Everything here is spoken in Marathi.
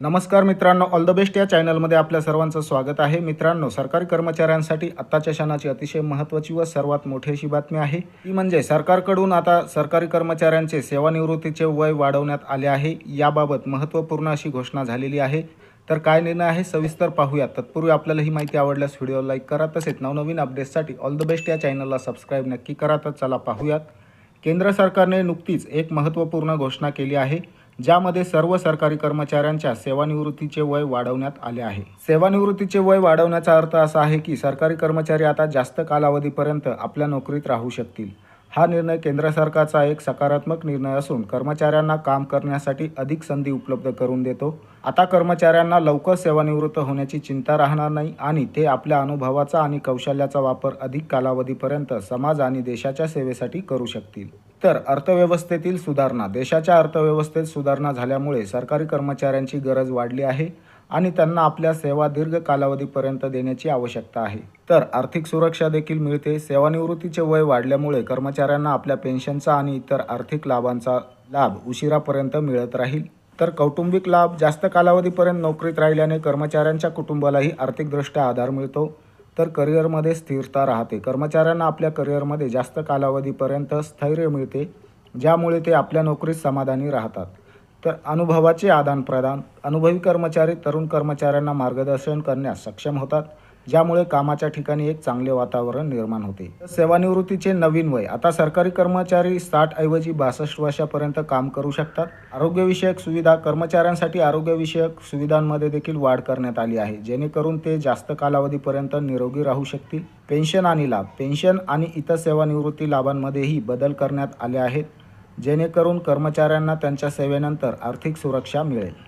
नमस्कार मित्रांनो ऑल द बेस्ट या चॅनलमध्ये आपल्या सर्वांचं स्वागत आहे. मित्रांनो सरकारी कर्मचाऱ्यांसाठी आत्ताच्या क्षणाची अतिशय महत्त्वाची व सर्वात मोठी अशी बातमी आहे. ती म्हणजे सरकारकडून आता सरकारी कर्मचाऱ्यांचे सेवानिवृत्तीचे वय वाढवण्यात आले आहे. याबाबत महत्त्वपूर्ण अशी घोषणा झालेली आहे. तर काय निर्णय आहे सविस्तर पाहूया. तत्पूर्वी आपल्याला ही माहिती आवडल्यास व्हिडिओ लाईक करा तसेच नवनवीन अपडेट्ससाठी ऑल द बेस्ट या चॅनलला सबस्क्राईब नक्की करा. तर चला पाहूयात. केंद्र सरकारने नुकतीच एक महत्त्वपूर्ण घोषणा केली आहे. ज्यामध्ये सर्व सरकारी कर्मचाऱ्यांच्या सेवानिवृत्तीचे वय वाढवण्यात आले आहे. सेवानिवृत्तीचे वय वाढवण्याचा अर्थ असा आहे की सरकारी कर्मचारी आता जास्त कालावधीपर्यंत आपल्या नोकरीत राहू शकतील. हा निर्णय केंद्र सरकारचा एक सकारात्मक निर्णय असून कर्मचाऱ्यांना काम करण्यासाठी अधिक संधी उपलब्ध करून देतो. आता कर्मचाऱ्यांना लवकर सेवानिवृत्त होण्याची चिंता राहणार नाही आणि ते आपल्या अनुभवाचा आणि कौशल्याचा वापर अधिक कालावधीपर्यंत समाज आणि देशाच्या सेवेसाठी करू शकतील. तर अर्थव्यवस्थेतील सुधारणा देशाच्या अर्थव्यवस्थेत सुधारणा झाल्यामुळे सरकारी कर्मचाऱ्यांची गरज वाढली आहे आणि त्यांना आपल्या सेवा दीर्घ कालावधीपर्यंत देण्याची आवश्यकता आहे. तर आर्थिक सुरक्षा देखील मिळते सेवानिवृत्तीचे वय वाढल्यामुळे कर्मचाऱ्यांना आपल्या पेन्शनचा आणि इतर आर्थिक लाभांचा लाभ उशिरापर्यंत मिळत राहील. तर कौटुंबिक लाभ जास्त कालावधीपर्यंत नोकरीत राहिल्याने कर्मचाऱ्यांच्या कुटुंबालाही आर्थिकदृष्ट्या आधार मिळतो. तर करिअरमध्ये स्थिरता राहते. कर्मचाऱ्यांना आपल्या करिअरमध्ये जास्त कालावधीपर्यंत स्थैर्य मिळते ज्यामुळे ते आपल्या नोकरीत समाधानी राहतात. तर अनुभवाचे आदानप्रदान अनुभवी कर्मचारी तरुण कर्मचाऱ्यांना मार्गदर्शन करण्यास सक्षम होतात. ज्यामुळे कामाच्या ठिकाणी एक चांगले वातावरण निर्माण होते. सेवानिवृत्तीचे नवीन वय. आता सरकारी कर्मचारी साठ ऐवजी बासष्ट वर्षापर्यंत काम करू शकतात. आरोग्यविषयक सुविधा कर्मचाऱ्यांसाठी आरोग्यविषयक सुविधांमध्ये देखील वाढ करण्यात आली आहे. जेणेकरून ते जास्त कालावधीपर्यंत निरोगी राहू शकतील. पेन्शन आणि लाभ. पेन्शन आणि इतर सेवानिवृत्ती लाभांमध्येही बदल करण्यात आले आहेत. जेणेकरून कर्मचाऱ्यांना त्यांच्या सेवेनंतर आर्थिक सुरक्षा मिळेल.